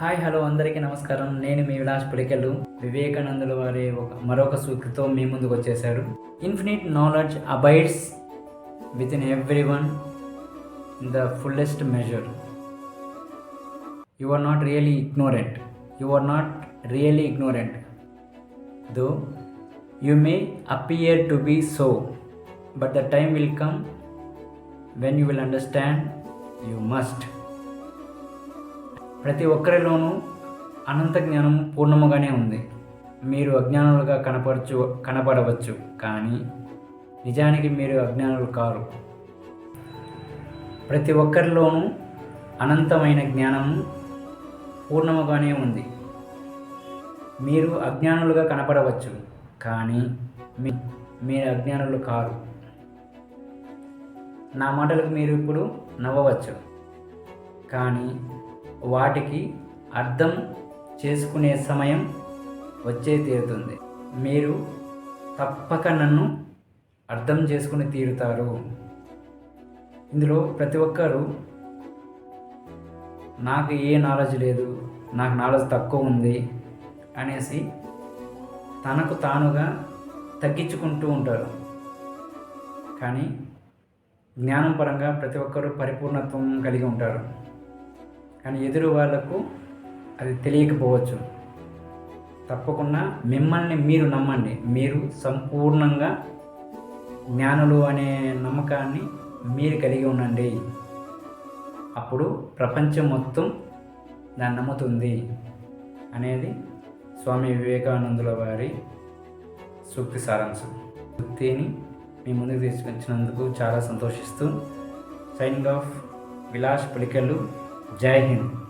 Hi hello అందరికీ నమస్కారం. నేను మీ విలాస్ పులికెళ్ళు వివేకానందుల వారి ఒక మరొక సూక్తితో మీ ముందుకు వచ్చేశాడు. Infinite knowledge abides with in every one in the fullest measure you are not really ignorant you are not really ignorant though you may appear to be so but the time will come when you will understand you must ప్రతి ఒక్కరిలోనూ అనంత జ్ఞానం పూర్ణముగానే ఉంది. మీరు అజ్ఞానులుగా కనపరచు కనపడవచ్చు కానీ నిజానికి మీరు అజ్ఞానులు car. ప్రతి ఒక్కరిలోనూ అనంతమైన జ్ఞానము పూర్ణముగానే ఉంది. మీరు అజ్ఞానులుగా కనపడవచ్చు కానీ మీ మీరు అజ్ఞానులు కారు. నా మాటలకు మీరు ఇప్పుడు నవ్వవచ్చు కానీ వాటికి అర్థం చేసుకునే సమయం వచ్చే తీరుతుంది. మీరు తప్పక నన్ను అర్థం చేసుకుని తీరుతారు. ఇందులో ప్రతి ఒక్కరూ నాకు ఏ నాలెడ్జ్ లేదు నాకు నాలెడ్జ్ తక్కువ ఉంది అనేసి తనకు తానుగా తగ్గించుకుంటూ ఉంటారు. కానీ జ్ఞానం పరంగా ప్రతి ఒక్కరూ పరిపూర్ణత్వం కలిగి ఉంటారు. కానీ ఎదురు వాళ్ళకు అది తెలియకపోవచ్చు. తప్పకుండా మిమ్మల్ని మీరు నమ్మండి. మీరు సంపూర్ణంగా జ్ఞానులు అనే నమ్మకాన్ని మీరు కలిగి ఉండండి. అప్పుడు ప్రపంచం మొత్తం దాన్ని నమ్ముతుంది అనేది స్వామి వివేకానందుల వారి సూక్తి సారాంశం. సూక్తిని మీ ముందుకు తీసుకొచ్చినందుకు చాలా సంతోషిస్తూ సైనింగ్ ఆఫ్ విలాస్ పులికెళ్ళు जय हिंद।